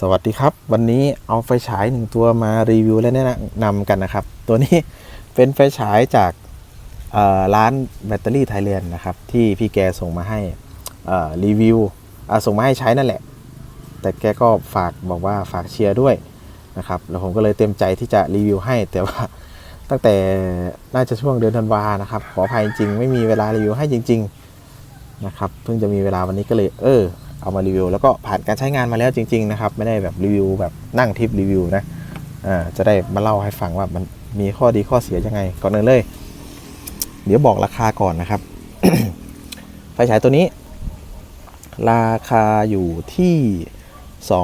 สวัสดีครับ วันนี้เอาไฟฉายหนึ่งตัวมารีวิวและแนะนำกันนะครับ ตัวนี้เป็นไฟฉายจากร้านแบตเตอรี่ไทยแลนด์นะครับที่พี่แกส่งมาให้รีวิวส่งมาให้ใช้นั่นแหละ แต่แกก็ฝากบอกว่าฝากเชียร์ด้วยนะครับแล้วผมก็เลยเต็มใจที่จะรีวิวให้ แต่ว่าตั้งแต่น่าจะช่วงเดือนธันวานะครับขออภัยจริงไม่มีเวลารีวิวให้จริง ๆนะครับ เพิ่งจะมีเวลาวันนี้ก็เลยเออ เอามารีวิวแล้วก็ผ่านการใช้งานมาแล้วจริง ๆ นะครับ ไม่ได้แบบรีวิวแบบนั่งทิปรีวิวนะอ่าจะได้มาเล่าให้ฟังว่ามันมีข้อดีข้อเสียยังไง ก่อนอื่นเลย เดี๋ยวบอกราคาก่อนนะครับ ไฟฉายตัวนี้ ราคาอยู่ที่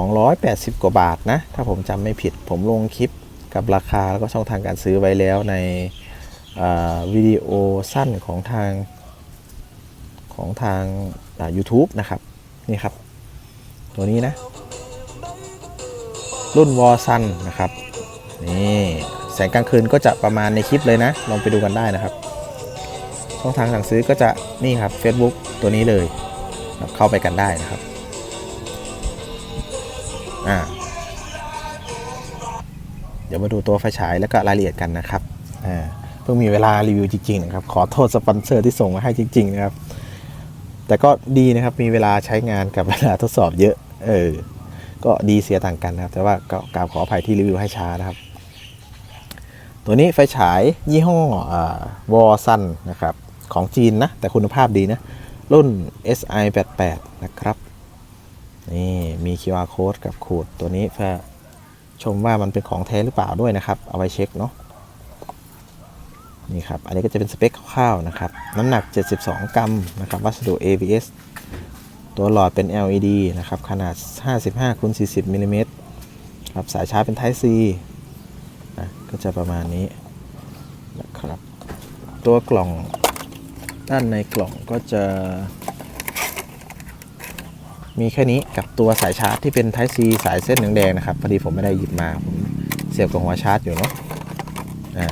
280 กว่าบาทนะ ถ้าผมจำไม่ผิดผมลงคลิปกับราคาแล้วก็ช่องทางการซื้อไว้แล้วในวิดีโอสั้นของทางของทางอ่า YouTube นะครับ นี่ครับ ตัวนี้นะ รุ่นวอซันนะครับ นี่แสงกลางคืนก็จะประมาณในคลิปเลยนะ ลองไปดูกันได้นะครับ ช่องทางสั่งซื้อก็จะนี่ครับ Facebook ตัวนี้เลย เข้าไปกันได้นะครับ อ่า เดี๋ยวมาดูตัวไฟฉายแล้วก็รายละเอียดกันนะครับ อ่า เพิ่งมีเวลารีวิวจริงๆนะครับ ขอโทษสปอนเซอร์ที่ส่งมาให้จริงๆนะครับ แต่ก็ดีนะครับมีเวลาใช้งานกับเวลาทดสอบเยอะ เออ ก็ดีเสียต่างกันนะครับ แต่ว่าก็กราบขออภัยที่รีวิวให้ช้านะครับ ตัวนี้ไฟฉายยี่ห้อวอซันนะครับ ของจีนนะ แต่คุณภาพดีนะ รุ่น SI 88นะครับ นี่มี QR code กับขูดตัวนี้เพื่อชมว่ามันเป็นของแท้หรือเปล่าด้วยนะครับ เอาไว้เช็คเนาะ นี่ครับ อันนี้ก็จะเป็นสเปคคร่าวๆนะครับ น้ำหนัก 72 กรัมนะครับ วัสดุ ABS ตัวหลอดเป็น LED นะครับ ขนาด 55คูณ40มิลลิเมตรครับ สายชาร์จเป็น Type C นะก็จะประมาณนี้นะครับ ตัวกล่องด้านในกล่องก็จะมีแค่นี้กับตัวสายชาร์จที่เป็น Type C สายเส้นแดงๆนะครับ พอดีผมไม่ได้หยิบมา ผมเสียบกับหัวชาร์จอยู่เนาะอ่า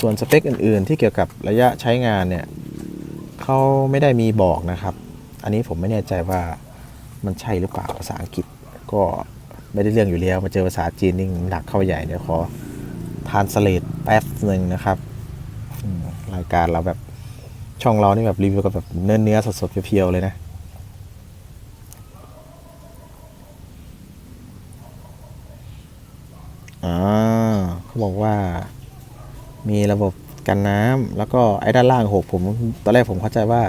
ส่วนสเปคอื่น ๆ ที่เกี่ยวกับระยะใช้งานเนี่ยเขาไม่ได้มีบอกนะครับ อันนี้ผมไม่แน่ใจว่ามันใช่หรือเปล่าภาษาอังกฤษก็ไม่ได้เรื่องอยู่แล้วมาเจอภาษาจีนนี่หนักเข้าใหญ่เดี๋ยวขอทานสเลตแป๊บหนึ่งนะครับรายการเราแบบช่องเรานี่แบบรีวิวกับแบบเนื้อเนื้อสดๆเพียวๆเลยนะอ่าเขาบอกว่า มีระบบกันน้ำแล้วก็ไอ้ด้านล่างหกผมตอนแรกผมเข้าใจว่า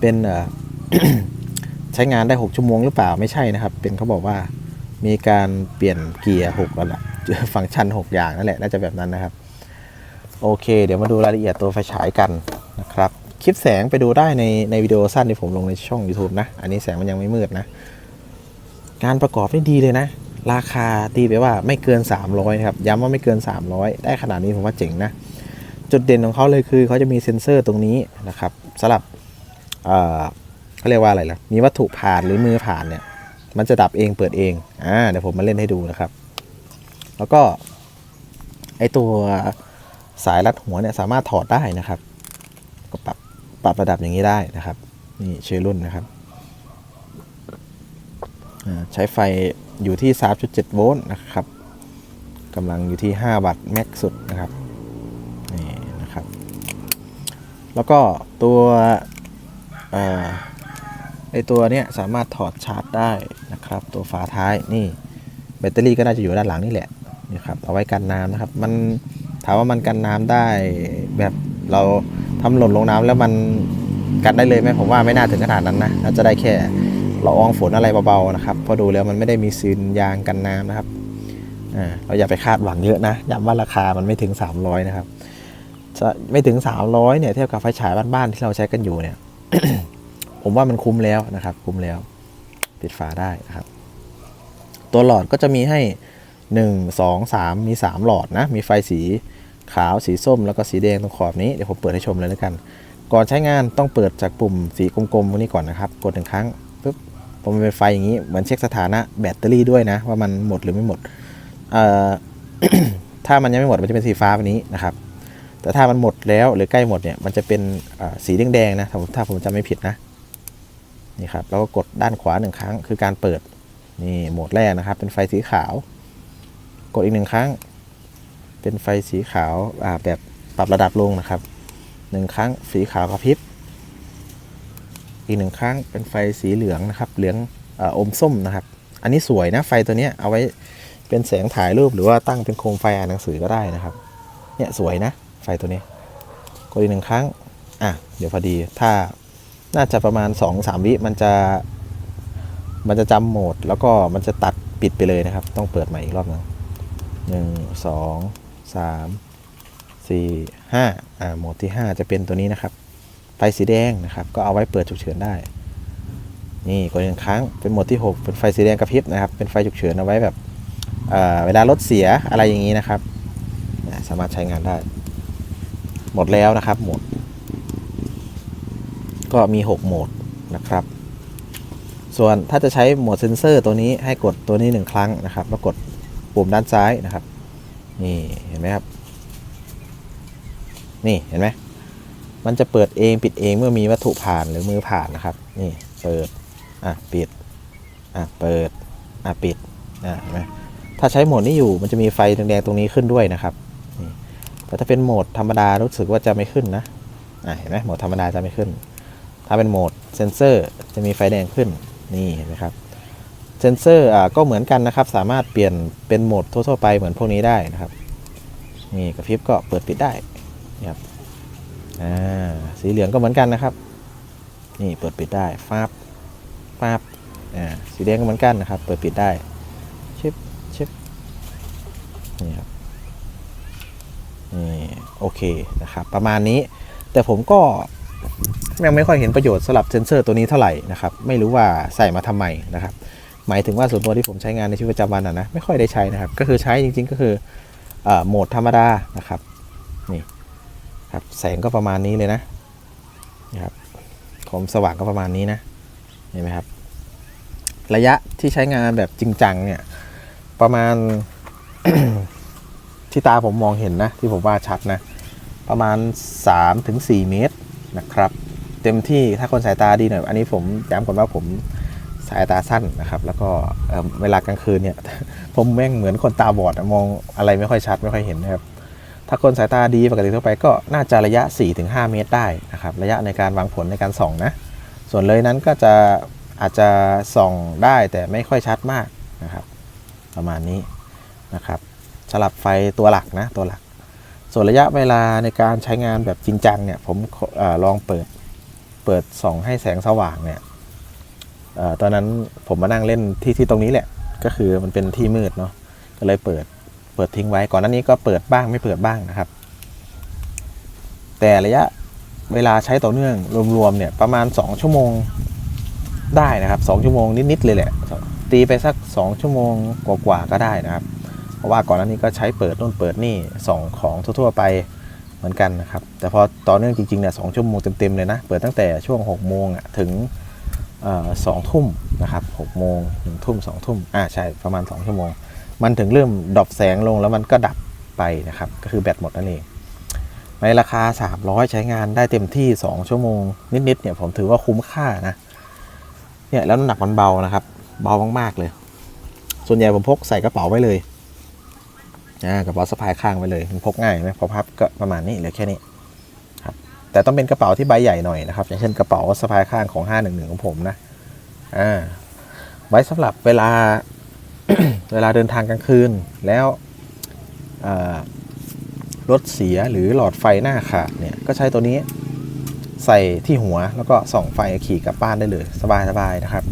เป็นเอ่อใช้งานได้ 6 ชั่วโมงหรือเปล่าไม่ใช่นะครับ เป็นเขาบอกว่ามีการเปลี่ยนเกียร์6แล้วล่ะฟังก์ชัน 6 อย่างนั่นแหละน่าจะแบบนั้นนะครับ โอเค เดี๋ยวมาดูรายละเอียดตัวไฟฉายกันนะครับ คลิปแสงไปดูได้ในในวิดีโอสั้นที่ผมลงในช่อง YouTube นะ อันนี้แสงมันยังไม่มืดนะ การประกอบได้ดีเลยนะ ราคาตีไปว่าไม่เกิน 300นะครับย้ำว่าไม่เกิน 300 ได้ขนาดนี้ผมว่าเจ๋งนะ จุดเด่นของเขาเลยคือเขาจะมีเซ็นเซอร์ตรงนี้นะครับสำหรับเขาเรียกว่าอะไรล่ะ มีวัตถุผ่านหรือมือผ่านเนี่ยมันจะดับเองเปิดเองอ่าเดี๋ยวผมมาเล่นให้ดูนะครับ แล้วก็ไอตัวสายรัดหัวเนี่ยสามารถถอดได้นะครับ ก็ปรับปรับระดับอย่างนี้ได้นะครับ นี่เชื่อรุ่นนะครับใช้ไฟ อยู่ที่ 3.7 โวลต์นะครับกำลังอยู่ที่ 5 วัตต์แม็กสุดนะครับนี่นะครับ แล้วก็ตัวอไอตัวเนี้ยสามารถถอดชาร์จได้นะครับ ตัวฝาท้ายนี่แบตเตอรี่ก็น่าจะอยู่ด้านหลังนี่แหละนี่ครับเอาไว้กันน้ำนะครับ มันถามว่ามันกันน้ำได้แบบเราทำหล่นลงน้ำแล้วมันกันได้เลยไหมผมว่าไม่น่าถึงขนาดนั้นนะน่าจะได้แค่ ละอองฝนอะไรเบาๆนะครับเพอดูแล้วมันไม่ได้มีซีนยางกันน้ำนะครับเราอย่าไปคาดหวังเยอะนะย้ำว่าราคามันไม่ถึง 300 นะครับจะไม่ถึง 300เนี่ยเทียบกับไฟฉายบ้านๆที่เราใช้กันอยู่เนี่ย ผมว่ามันคุ้มแล้วนะครับ คุ้มแล้ว ปิดฝาได้นะครับ ตัวหลอดก็จะมีให้ 1 2 3 มี 3 หลอดนะ มีไฟสีขาวสีส้มแล้วก็สีแดงตรงขอบนี้เดี๋ยวผมเปิดให้ชมเลยแล้วกัน ก่อนใช้งานต้องเปิดจากปุ่มสีกลมๆพวกนี้ก่อนนะครับ กดหนึ่งครั้ง พอมันเป็นไฟอย่างนี้เหมือนเช็คสถานะแบตเตอรี่ด้วยนะ ว่ามันหมดหรือไม่หมดเอ่อถ้ามันยังไม่หมดมันจะเป็นสีฟ้าแบบนี้นะครับ แต่ถ้ามันหมดแล้วหรือใกล้หมดเนี่ยมันจะเป็นสีแดงๆนะถ้าผมถ้าผมจำไม่ผิดนะนี่ครับแล้วก็กดด้านขวาหนึ่งครั้งคือการเปิดนี่โหมดแรกนะครับ เป็นไฟสีขาว กดอีกหนึ่งครั้ง เป็นไฟสีขาวแบบปรับระดับลงนะครับหนึ่งครั้งสีขาวกระพริบ อีกหนึ่งครั้งเป็นไฟสีเหลืองนะครับ เหลืองออมส้มนะครับ อันนี้สวยนะไฟตัวนี้เอาไว้เป็นแสงถ่ายรูปหรือว่าตั้งเป็นโคมไฟอ่านหนังสือก็ได้นะครับ เนี่ยสวยนะ ไฟตัวนี้กดอีกหนึ่งครั้ง อะ เดี๋ยวพอดี ถ้าน่าจะประมาณ2อสามวิมันจะ มันจะจำโหมด แล้วก็มันจะตัดปิดไปเลยนะครับ ต้องเปิดใหม่อีกรอบหนึงหนึ่งสองสามสี่ห้าอ่าโหมดที่ 5 จะเป็นตัวนี้นะครับ ไฟสีแดงนะครับ ก็เอาไว้เปิดฉุกเฉินได้ นี่กดหนึ่งครั้ง เป็นโหมดที่ 6 เป็นไฟสีแดงกระพริบนะครับ เป็นไฟฉุกเฉินเอาไว้แบบเเวลารถเสียอะไรอย่างนี้นะครับ สามารถใช้งานได้ หมดแล้วนะครับ หมด ก็มี 6 โหมดนะครับ ส่วนถ้าจะใช้โหมดเซนเซอร์ตัวนี้ให้กดตัวนี้ 1 ครั้งนะครับ แล้วกดปุ่มด้านซ้ายนะครับ นี่เห็นไหมครับ นี่เห็นไหม มันจะเปิดเองปิดเองเมื่อมีวัตถุผ่านหรือมือผ่านนะครับ นี่เปิดอะปิดอะเปิดอะปิดอะเห็นไหมถ้าใช้โหมดนี้อยู่มันจะมีไฟแดงๆตรงนี้ขึ้นด้วยนะครับนี่แต่ถ้าเป็นโหมดธรรมดารู้สึกว่าจะไม่ขึ้นนะอะเห็นไหมโหมดธรรมดาจะไม่ขึ้น ถ้าเป็นโหมดเซนเซอร์จะมีไฟแดงขึ้นนี่เห็นไหมครับเซนเซอร์อ่าก็เหมือนกันนะครับ สามารถเปลี่ยนเป็นโหมดทั่วๆไปเหมือนพวกนี้ได้นะครับนี่กระพริบก็เปิดปิดได้นี่ครับ อ่าสีเหลืองก็เหมือนกันนะครับ นี่เปิดปิดได้ฟาบฟาบอ่าสีแดงก็เหมือนกันนะครับ เปิดปิดได้ชิปชิปนี่ครับนี่โอเคนะครับ ประมาณนี้ แต่ผมก็ยังไม่ค่อยเห็นประโยชน์สำหรับเซนเซอร์ตัวนี้เท่าไหร่นะครับ ไม่รู้ว่าใส่มาทำไมนะครับ หมายถึงว่าส่วนตัวที่ผมใช้งานในชีวิตประจำวันอะนะไม่ค่อยได้ใช้นะครับ ก็คือใช้จริง ๆ ก็คืออโหมดธรรมดานะครับนี่ ครับแสงก็ประมาณนี้เลยนะนี่ครับความสว่างก็ประมาณนี้นะเห็นไหมครับ ระยะที่ใช้งานแบบจริงจังเนี่ยประมาณที่ตาผมมองเห็นนะที่ผมว่าชัดนะ ประมาณ 3-4 เมตรนะครับ เต็มที่ถ้าคนสายตาดีหน่อยอันนี้ผมย้ำก่อนว่าผมสายตาสั้นนะครับ แล้วก็เเวลากลางคืนเนี่ย ผมแม่งเหมือนคนตาบอดมองอะไรไม่ค่อยชัดไม่ค่อยเห็นนะครับ ถ้าคนสายตาดีปกติทั่วไปก็น่าจะระยะ 4-5 เมตรได้นะครับระยะในการวางผลในการส่องนะส่วนเลยนั้นก็จะอาจจะส่องได้แต่ไม่ค่อยชัดมากนะครับ ประมาณนี้นะครับสลับไฟตัวหลักนะตัวหลัก ส่วนระยะเวลาในการใช้งานแบบจริงจังเนี่ยผมอลองเปิดเปิดส่องให้แสงสว่างเนี่ยอตอนนั้นผมมานั่งเล่นที่ที่ตรงนี้แหละ ก็คือมันเป็นที่มืดเนาะก็เลยเปิด เปิดทิ้งไว้ก่อนหน้านี้ก็เปิดบ้างไม่เปิดบ้างนะครับ แต่ระยะเวลาใช้ต่อเนื่องรวมๆเนี่ยประมาณ 2 ชั่วโมงได้นะครับ2ชั่วโมงนิดๆเลยแหละตีไปสัก 2 ชั่วโมงกว่าๆก็ได้นะครับ เพราะว่าก่อนหน้านี้ก็ใช้เปิดนู่นเปิดนี่ส่องของทั่วๆไปเหมือนกันนะครับ แต่พอต่อเนื่องจริงๆเนี่ยสชั่วโมงเต็มๆเลยนะ เปิดตั้งแต่ช่วง6โมงถึงสองทุ่มนะครับ6โมงหนึ่งทุ่มสองทุ่มอ่าใช่ประมาณ 2 ชั่วโมง มันถึงเริ่มดรอปแสงลงแล้วมันก็ดับไปนะครับ ก็คือแบตหมดนั่นเอง ในราคา 300 ใช้งานได้เต็มที่ 2 ชั่วโมง นิดๆเนี่ยผมถือว่าคุ้มค่านะเนี่ยแล้วน้ำหนักมันเบานะครับ เบามากๆเลย ส่วนใหญ่ผมพกใส่กระเป๋าไว้เลยอ่ากระเป๋าสะพายข้างไว้เลยมันพกง่ายไหมพอพับก็ประมาณนี้เหลือแค่นี้ครับแต่ต้องเป็นกระเป๋าที่ใบใหญ่หน่อยนะครับ อย่างเช่นกระเป๋าสะพายข้างของ 511 ของผมนะอ่าไว้สำหรับเวลา เวลาเดินทางกลางคืนแล้วรถเสียหรือหลอดไฟหน้าขาดเนี่ยก็ใช้ตัวนี้ใส่ที่หัวแล้วก็ส่องไฟขี่กลับบ้านได้เลยสบายๆนะครับ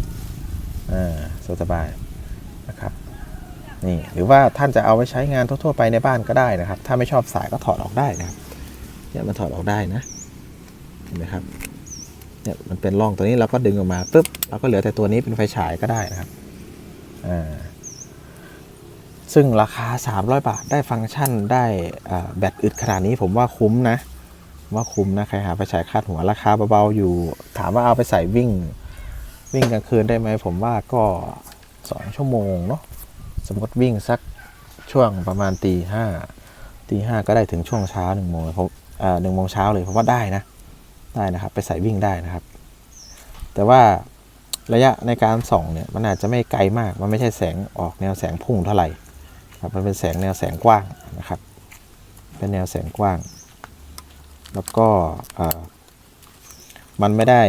อ่าสบายนะครับนี่หรือว่าท่านจะเอาไว้ใช้งานทั่วๆไปในบ้านก็ได้นะครับ ถ้าไม่ชอบสายก็ถอดออกได้นะครับเนี่ยมันถอดออกได้นะเห็นไหมครับเนี่ยมันเป็นร่องตัวนี้เราก็ดึงออกมาปุ๊บเราก็เหลือแต่ตัวนี้เป็นไฟฉายก็ได้นะครับอ่า ซึ่งราคา 300 บาทได้ฟังก์ชันได้แบตอึดขนาดนี้ผมว่าคุ้มนะ ว่าคุ้มนะ ใครหาไฟฉายคาดหัวราคาเบาๆอยู่ ถามว่าเอาไปใส่วิ่ง วิ่งกลางคืนได้ไหมผมว่าก็สองชั่วโมงเนาะสมมติวิ่งสักช่วงประมาณตีห้าตีห้าก็ได้ถึงช่วงเช้าหนึ่งโมงผมหนึ่งโมงเช้าเลยผมว่าได้นะ ได้นะครับ ไปใส่วิ่งได้นะครับ แต่ว่าระยะในการส่องเนี่ยมันอาจจะไม่ไกลมาก มันไม่ใช่แสงออกแนวแสงพุ่งเท่าไหร่ ครับมันเป็นแสงแนวแสงกว้างนะครับ เป็นแนวแสงกว้าง แล้วก็มันไม่ได้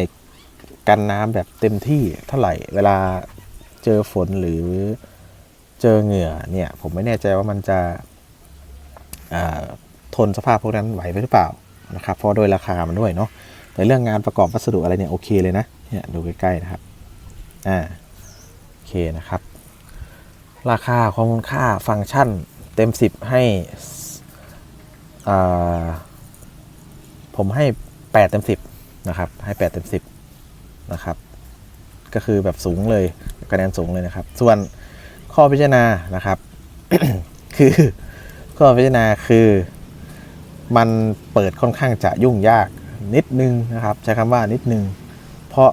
กันน้ำแบบเต็มที่เท่าไหร่ เวลาเจอฝนหรือเจอเหงื่อเนี่ย ผมไม่แน่ใจว่ามันจะทนสภาพพวกนั้นไหวหรือเปล่านะครับ เพราะโดยราคามันด้วยเนาะแต่เรื่องงานประกอบวัสดุอะไรเนี่ยโอเคเลยนะ เนี่ยดูใกล้ๆนะครับ อ่า โอเคนะครับ ราคาความมูลค่าฟังก์ชันเต็ม 10 ให้ ผมให้ 8 เต็ม 10 นะครับ ให้ 8 เต็ม 10 นะครับ ก็คือแบบสูงเลยคะแนนสูงเลยนะครับ ส่วนข้อพิจารณานะครับ คือข้อพิจารณาคือมันเปิดค่อนข้างจะยุ่งยากนิดนึงนะครับ ใช้คำว่านิดนึง เพราะ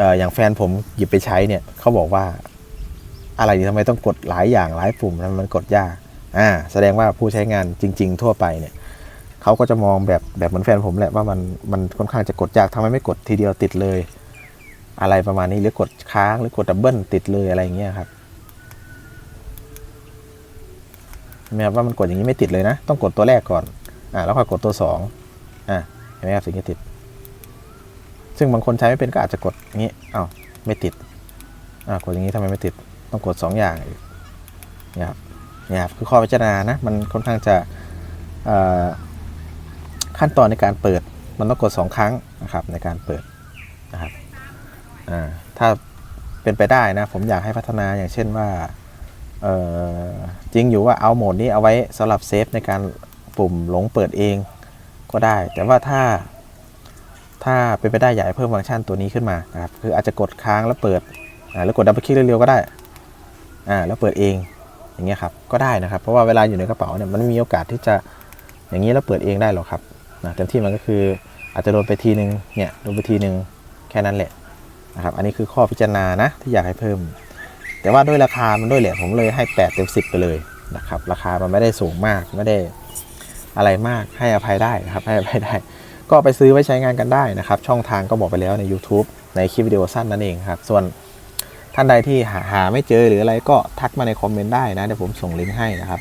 อออย่างแฟนผมหยิบไปใช้เนี่ยเขาบอกว่า อะไรทำไมต้องกดหลายอย่างหลายปุ่มทำไมมันกดยากอ่าแสดงว่าผู้ใช้งานจริง ๆ ทั่วไปเนี่ยเขาก็จะมองแบบแบบเหมือนแฟนผมแหละว่ามันมันค่อนข้างจะกดยากทำไมไม่กดทีเดียวติดเลย อะไรประมาณนี้หรือกดค้างหรือกดดับเบิลติดเลยอะไรอย่างเงี้ยครับเห็นไหมครับว่ามันกดอย่างนี้ไม่ติดเลยนะ ต้องกดตัวแรกก่อนอ่าแล้วค่อยกดตัวสองอ่าเห็นไหมครับสิ่งที่ติด ซึ่งบางคนใช้ไม่เป็นก็อาจจะกดอย่างนี้อ้าวไม่ติดอ่ากดอย่างนี้ทำไมไม่ติด ต้องกดสองอย่างอีกเนี่ยครับเนี่ยครับคือข้อพิจารณานะมันค่อนข้างจะขั้นตอนในการเปิดมันต้องกดสองครั้งนะครับในการเปิดนะครับถ้าเป็นไปได้นะผมอยากให้พัฒนาอย่างเช่นว่าจริงอยู่ว่าเอาโหมดนี้เอาไว้สำหรับเซฟในการปุ่มหลงเปิดเองก็ได้ แต่ว่าถ้าถ้าเป็นไปได้อยากให้เพิ่มฟังก์ชันตัวนี้ขึ้นมานะครับคืออาจจะกดค้างแล้วเปิดอ่าแล้วกดดับเบิลคลิกเร็วๆก็ได้ อ่าแล้วเปิดเองอย่างเงี้ยครับก็ได้นะครับ เพราะว่าเวลาอยู่ในกระเป๋าเนี่ยมันไม่มีโอกาสที่จะอย่างนี้แล้วเปิดเองได้หรอกครับนะเต็มที่มันก็คืออาจจะโดนไปทีนึงเนี่ยโดนไปทีนึงแค่นั้นแหละนะครับอันนี้คือข้อพิจารณานะที่อยากให้เพิ่ม แต่ว่าด้วยราคามันด้วยแหละผมเลยให้ 8 เต็ม 10 ไปเลยนะครับราคามันไม่ได้สูงมากไม่ได้อะไรมากให้อภัยได้นะครับให้อภัยได้ ก็ไปซื้อไว้ใช้งานกันได้นะครับ ช่องทางก็บอกไปแล้วใน YouTube ในคลิปวิดีโอสั้นนั่นเองครับส่วน ท่านใดที่หาหาไม่เจอหรืออะไรก็ทักมาในคอมเมนต์ได้นะเดี๋ยวผมส่งลิงก์ให้นะครับ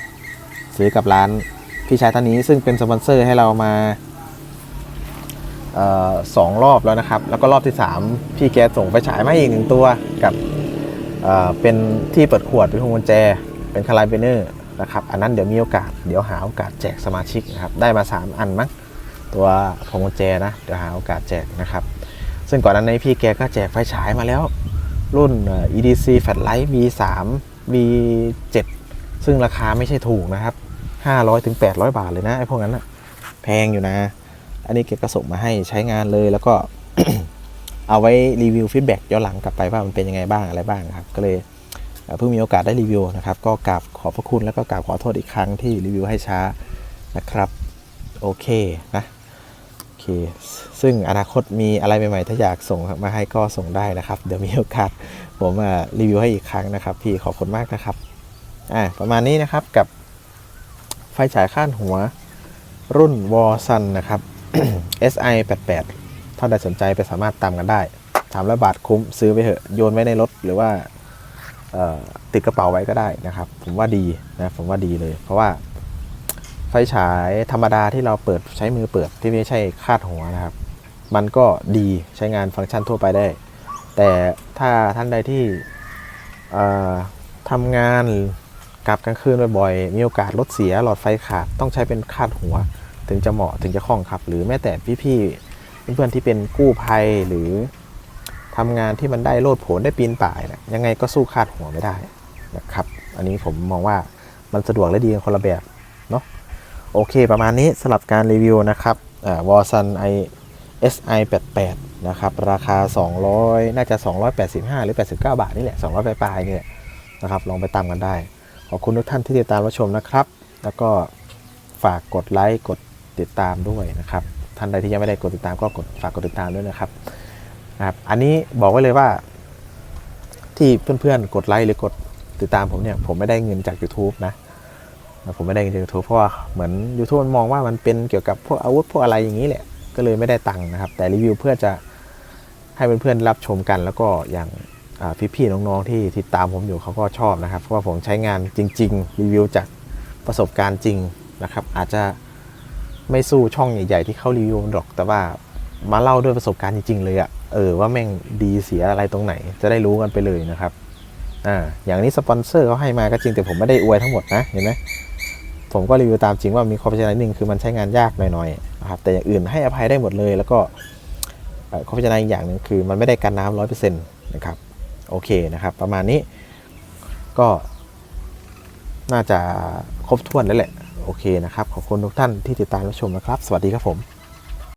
ซื้อกับร้านพี่ชายท่านนี้ซึ่งเป็นสปอนเซอร์ให้เรามาออสองรอบแล้วนะครับ แล้วก็รอบที่ 3 พี่แกส่งไฟฉายมาอีกหนึ่งตัวกับเเป็นที่เปิดขวดเป็นพวงกุญแจ เป็นคาราเบเนอร์นะครับ อันนั้นเดี๋ยวมีโอกาสเดี๋ยวหาโอกาสแจกสมาชิกนะครับ ได้มา 3 อันมั้งตัวพวงกุญแจนะ เดี๋ยวหาโอกาสแจกนะครับ ซึ่งก่อนหนั้านในพี่แกก็แจกไฟฉายมาแล้ว รุ่น EDC Flash V3 V7 ซึ่งราคาไม่ใช่ถูกนะครับ 500ถึง800 บาทเลยนะไอ้พวกนั้นนะแพงอยู่นะ อันนี้เก็บก็ส่งมาให้ใช้งานเลยแล้วก็เอาไว้รีวิวฟีดแบ็กย้อนหลังกลับไปว่ามันเป็นยังไงบ้างอะไรบ้างครับ ก็เลยเพิ่งมีโอกาสได้รีวิวนะครับ ก็กราบขอบพระคุณแล้วก็กราบขอโทษอีกครั้งที่รีวิวให้ช้านะครับ โอเคนะ เค ซึ่งอนาคตมีอะไรใหม่ๆ ถ้าอยากส่งมาให้ก็ส่งได้นะครับ เดี๋ยวมีโอกาสผมมารีวิวให้อีกครั้งนะครับ พี่ขอบคุณมากนะครับ อ่าประมาณนี้นะครับกับไฟฉายข้านหัวรุ่นวอซันนะครับ SI 88ถ้าใดสนใจไปสามารถตามกันได้ถามละบาทคุ้มซื้อไปเถอะโยนไว้ในรถหรือว่าติดกระเป๋าไว้ก็ได้นะครับ ผมว่าดีนะผมว่าดีเลย เพราะว่า ฟฉายธรรมดาที่เราเปิดใช้มือเปิดที่ไม่ใช่คาดหัวนะครับ มันก็ดีใช้งานฟังก์ชันทั่วไปได้ แต่ถ้าท่านใดที่ทำงานกลับกลางคืนบ่อยๆมีโอกาสรถเสียหลอดไฟขาดต้องใช้เป็นคาดหัว ถึงจะเหมาะถึงจะคล่องครับ หรือแม้แต่พี่ๆเพื่อนๆที่เป็นกู้ภัยหรือทำงานที่มันได้โลดโผนได้ปีนป่ายเนะยังไงก็สู้คาดหัวไม่ได้นะครับ อันนี้ผมมองว่ามันสะดวกและดีกันคนละแบบเนาะ โอเคประมาณนี้สำหรับการรีวิวนะครับวอร์ซันไอ SI 88นะครับ ราคา 200 น่าจะ 285 หรือ 89 บาทนี่แหละ 200 ปลายๆนี่แหละนะครับ ลองไปตามกันได้ ขอบคุณทุกท่านที่ติดตามรับชมนะครับ แล้วก็ฝากกดไลค์กดติดตามด้วยนะครับ ท่านใดที่ยังไม่ได้กดติดตามก็กดฝากกดติดตามด้วยนะครับนะครับ อันนี้บอกไว้เลยว่า ที่เพื่อนๆกดไลค์หรือกดติดตามผมเนี่ย ผมไม่ได้เงินจาก YouTube นะ ผมไม่ได้เงินจาก YouTube เพราะว่าเหมือน YouTube มันมองว่ามันเป็นเกี่ยวกับพวกอาวุธพวกอะไรอย่างนี้แหละ ก็เลยไม่ได้ตังค์นะครับ แต่รีวิวเพื่อจะให้เพื่อนๆรับชมกัน แล้วก็อย่างอ่พี่ๆน้องๆที่ติดตามผมอยู่เขาก็ชอบนะครับ เพราะว่าผมใช้งานจริง ๆ รีวิวจากประสบการณ์จริงนะครับ อาจจะไม่สู้ช่องใหญ่ ๆ ที่เขารีวิวหรอก แต่ว่ามาเล่าด้วยประสบการณ์จริง ๆ เลยอะเออว่าแม่งดีเสียอะไรตรงไหน จะได้รู้กันไปเลยนะครับอ่าอย่างนี้สปอนเซอร์เขาให้มาก็จริงแต่ผมไม่ได้อวยทั้งหมดนะเห็นไหม ผมก็รีวิวตามจริงว่ามีข้อพิจารณาหนึ่งคือมันใช้งานยากหน่อยๆนะครับแต่อย่างอื่นให้อภัยได้หมดเลย แล้วก็ข้อพิจารณาอีกอย่างหนึ่งคือมันไม่ได้กันน้ำร้อยเปอร์เซ็นต์นะครับโอเคนะครับ ประมาณนี้ก็น่าจะครบถ้วนแล้วแหละ โอเคนะครับ ขอบคุณทุกท่านที่ติดตามรับชมนะครับ สวัสดีครับผม